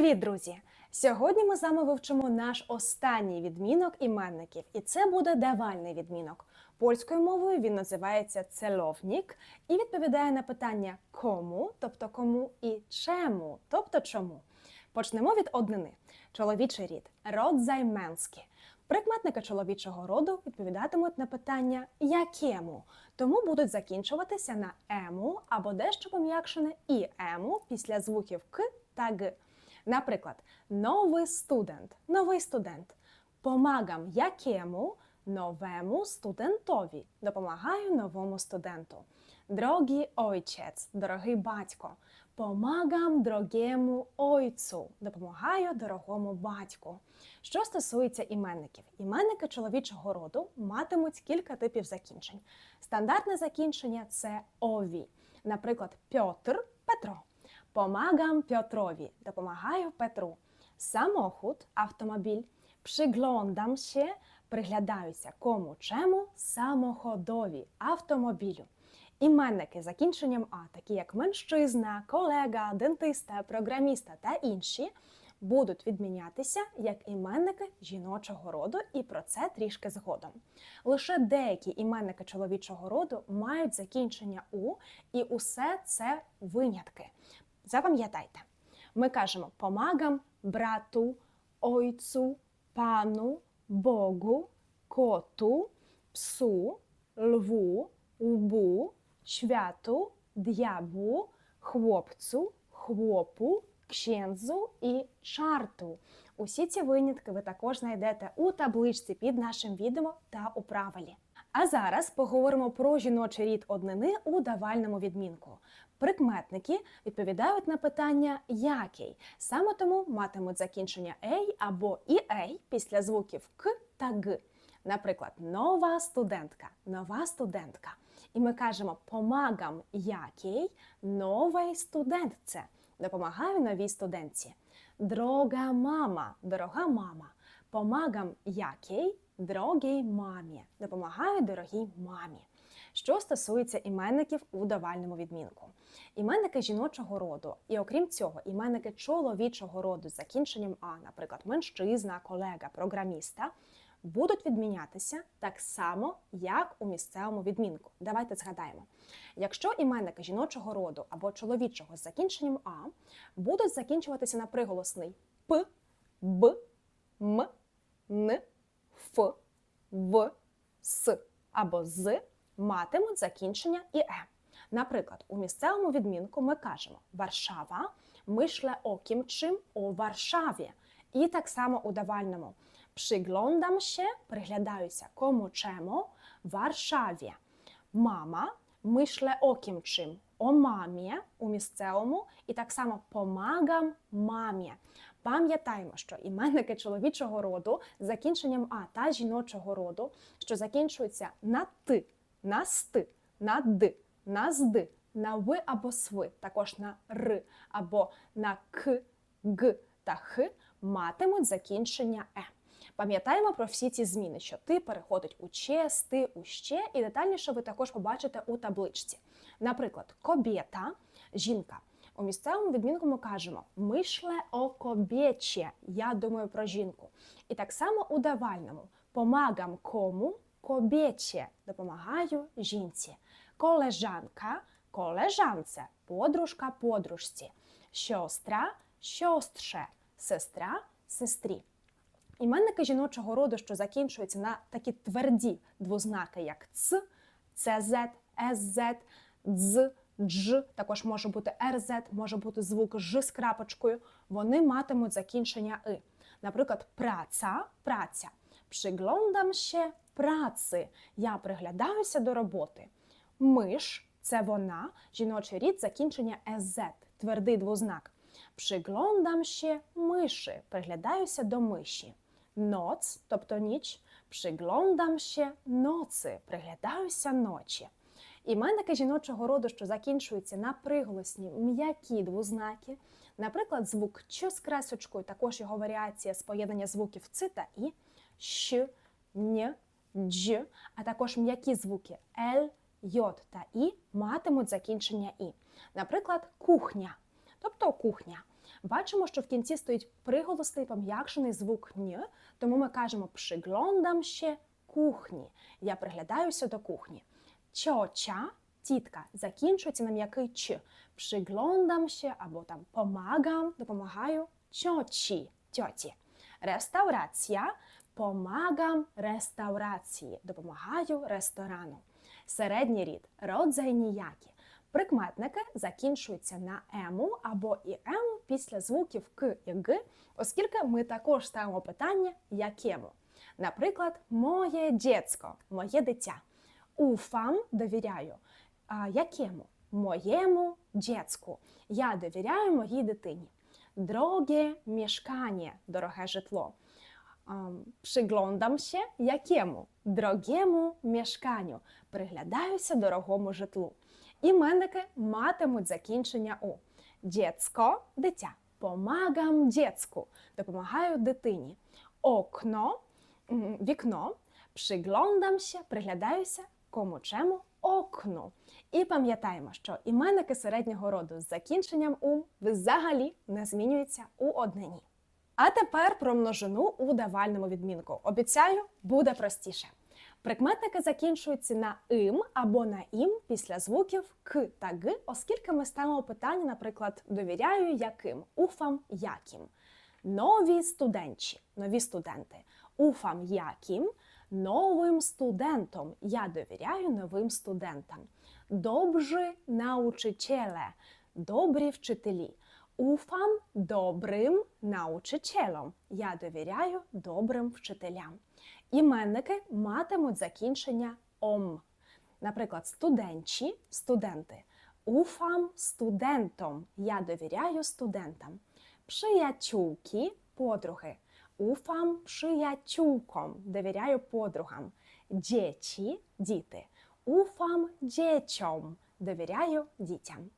Привіт, друзі! Сьогодні ми з вами вивчимо наш останній відмінок іменників, і це буде давальний відмінок. Польською мовою він називається целовнік і відповідає на питання кому, тобто кому і чему, тобто чому. Почнемо від однини. Чоловічий рід род займенський. Прикметники чоловічого роду відповідатимуть на питання якему, тому будуть закінчуватися на ему або дещо пом'якшене і ему після звуків к та г. Наприклад, новий студент, новий студент. Помагам якому новому студентові. Допомагаю новому студенту. Дорогий ойчець, дорогий батько. Помагам дорогому ойцу. Допомагаю дорогому батьку. Що стосується іменників, іменники чоловічого роду матимуть кілька типів закінчень. Стандартне закінчення це ові. Наприклад, Пьотр Петро. Помагам Петрові. Допомагаю Петру. Самохід, автомобіль. Приглądam się, приглядаюся кому чему самоходові автомобілю. Іменники з закінченням А, такі як меншизна, колега, дентиста, програміста та інші, будуть відмінятися як іменники жіночого роду, і про це трішки згодом. Лише деякі іменники чоловічого роду мають закінчення У, і усе це винятки. Запам'ятайте, ми кажемо помагам брату, ойцу, пану, Богу, коту, псу, льву, лбу, światu, diabłu, chłopcu, chłopu, księdzu і чарту. Усі ці винятки ви також знайдете у табличці під нашим відео та у правилі. А зараз поговоримо про жіночий рід однини у давальному відмінку. Прикметники відповідають на питання який. Саме тому матимуть закінчення ей або і ей після звуків к та г. Наприклад, нова студентка, нова студентка. І ми кажемо помагам якій новій студентце. Допомагаю новій студентці. Дрога мама, дорога мама. Помагам якій дорогій мамі. Допомагаю дорогій мамі. Що стосується іменників у давальному відмінку. Іменники жіночого роду, і окрім цього, іменники чоловічого роду з закінченням А, наприклад, меншизна, колега, програміста, будуть відмінятися так само, як у місцевому відмінку. Давайте згадаємо. Якщо іменники жіночого роду або чоловічого з закінченням А будуть закінчуватися на приголосний П, Б, М, Н, Ф, В, С або З, матимуть закінчення і Е. Наприклад, у місцевому відмінку ми кажемо Варшава, мишле окім чим у Варшаві. І так само у давальному Przyglądam się, приглядаюся кому чему, Варшаві. Мама, мишле окім чим, о мамі у місцевому, і так само помагам мамі. Пам'ятаємо, що іменники чоловічого роду з закінченням А та жіночого роду, що закінчуються на ти, на сти, на д, на зди, на ви або сви, також на р або на к, г та х, матимуть закінчення е. Пам'ятаємо про всі ці зміни, що ти переходить у че, сти, у ще, і детальніше ви також побачите у табличці. Наприклад, кобєта, жінка. У місцевому відмінку ми кажемо мишле о кобєче, я думаю про жінку. І так само у давальному помагам кому кобєче, допомагаю жінці. Колежанка, колежанце, подружка подружці. Сьостра, сьостше, сестра, сестрі. Іменники жіночого роду, що закінчуються на такі тверді двознаки, як ц, цз, СЗ, дз, дж, також може бути РЗ, може бути звук ж з крапочкою, вони матимуть закінчення и. Наприклад, праця, праця. Przyglądam się праці. Я приглядаюся до роботи. Миш це вона, жіночий рід закінчення СЗ, твердий двознак. Przyglądam się миші, приглядаюся до миші. Ноц, тобто ніч, przyglądam się ноці, приглядаюся ночі. Іменники жіночого роду, що закінчуються на приголосні м'які двознаки, наприклад, звук Ч з кресочкою, також його варіація з поєднання звуків Ц та І, Щ, Н, Дж, а також м'які звуки Л, Й та І матимуть закінчення І. Наприклад, кухня, тобто кухня. Бачимо, що в кінці стоїть приголосний пом'якшений звук н, тому ми кажемо przyglądam się кухні. Я приглядаюся до кухні. Цьоча, тітка, закінчується на м'який ч. Przyglądam się або там помагам, допомагаю цьочі, тьоті. Реставрація, помагам реставрації, допомагаю ресторану. Середній рід, родзай ніякі. Прикметники закінчуються на ему або і ему після звуків к і г, оскільки ми також ставимо питання якому. Наприклад, моє дєцько, моє дитя. Уфам довіряю. А якому? Моєму дєцьку. Я довіряю моїй дитині. Дороге мішкання, дороге житло. Ам, Przyglądam się якому? Дорогому мішканню. Приглядаюся дорогому житлу. Іменники матимуть закінчення у. Дєцько – дитя. Помагам дєцьку. Допомагаю дитині. Окно вікно. Się, приглядаюся кому чему окну. І пам'ятаємо, що іменники середнього роду з закінченням у взагалі не змінюються у однині. А тепер про множину у давальному відмінку. Обіцяю, буде простіше. Прикметники закінчуються на им або на ім після звуків к та г, оскільки ми ставимо питання, наприклад, довіряю яким, уфам яким. Нові студенчі, нові студенти. Уфам яким, новим студентом. Я довіряю новим студентам. Добрі научителе, добрі вчителі. Уфам добрим научителям. Я довіряю добрим вчителям. Іменники матимуть закінчення ом. Наприклад, студенчі студенти. Уфам студентом. Я довіряю студентам. Przyjaciółki подруги. Уфам przyjaciółkom. Довіряю подругам. Dzieci діти. Уфам дітям. Довіряю дітям.